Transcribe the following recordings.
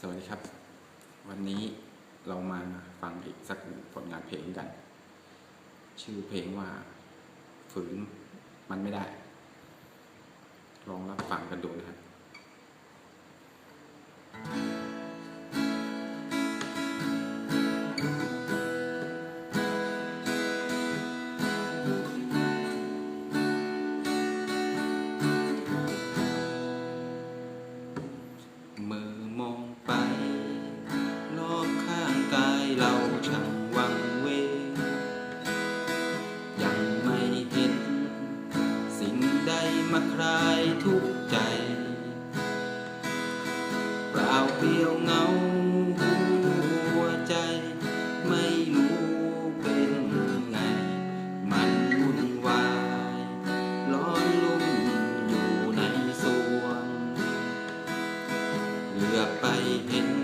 สวัสดีครับ วันนี้เรามาฟังอีกสักหนึ่งผลงานเพลงกัน ชื่อเพลงว่า ฝืนมันไม่ได้ ลองรับฟังกันดูนะครับ มาคลายทุกใจ เปล่าเปลี่ยวเหงาหัวใจ ไม่รู้เป็นไง มันวุ่นวายร้อนลุ่มอยู่ในสวงเหลือไปเห็น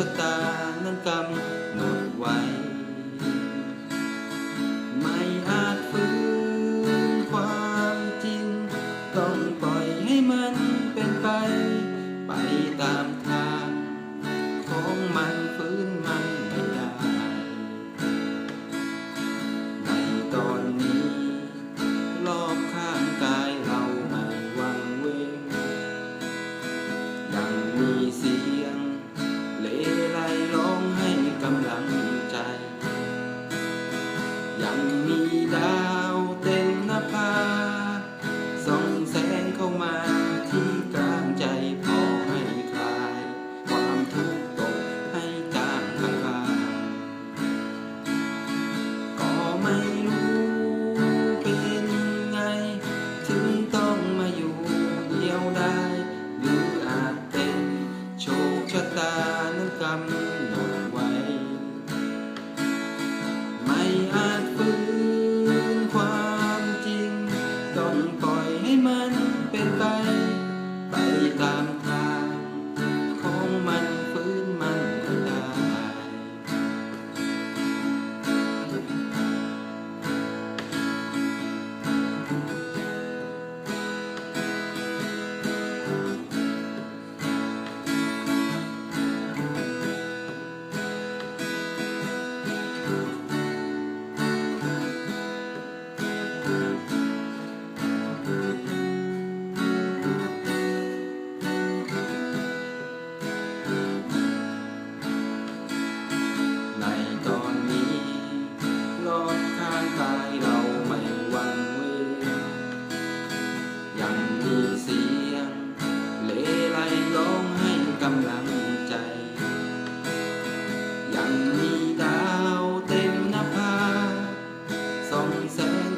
ชะตานั้นกำหนดไว้ ไม่อาจฝืนความจริง ต้องปล่อยให้มันเป็นไป ไปตามทาง ของมันฝืนมันไม่ได้ ในตอนนี้ รอบข้างกายเราไม่วังเวงยังมีเสีย ชคช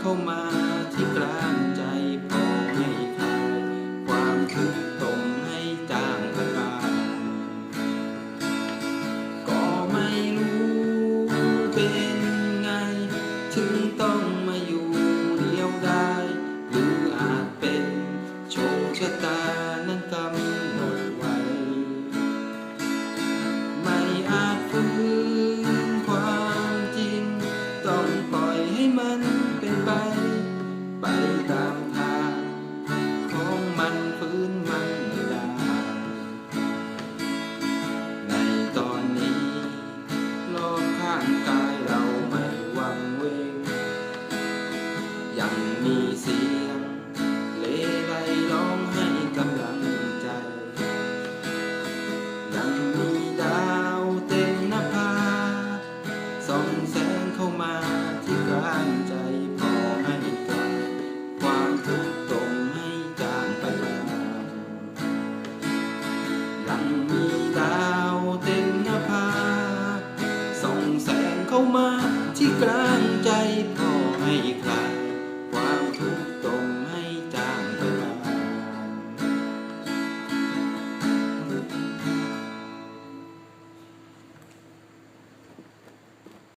เข้ามาที่กลางใจพอให้คลายความทุกข์ตมให้จางคลายก็ไม่รู้เป็นไง ถึงต้องมาอยู่เดียวได้ หรืออาจเป็นโชคชะตานั้นกำหนดไว้ ไม่อาจฝืนความจริง ต้องปล่อยให้มัน ไป ไปตามทางของมันฟื้นมันไม่ได้ ในตอนนี้รอบข้างกายเราไม่วังเวง ยังมีเสียงเลไลร้องให้กำลังใจ ยังมีดาวเต็มหน้าผาส่องแสงเข้ามาที่กลาง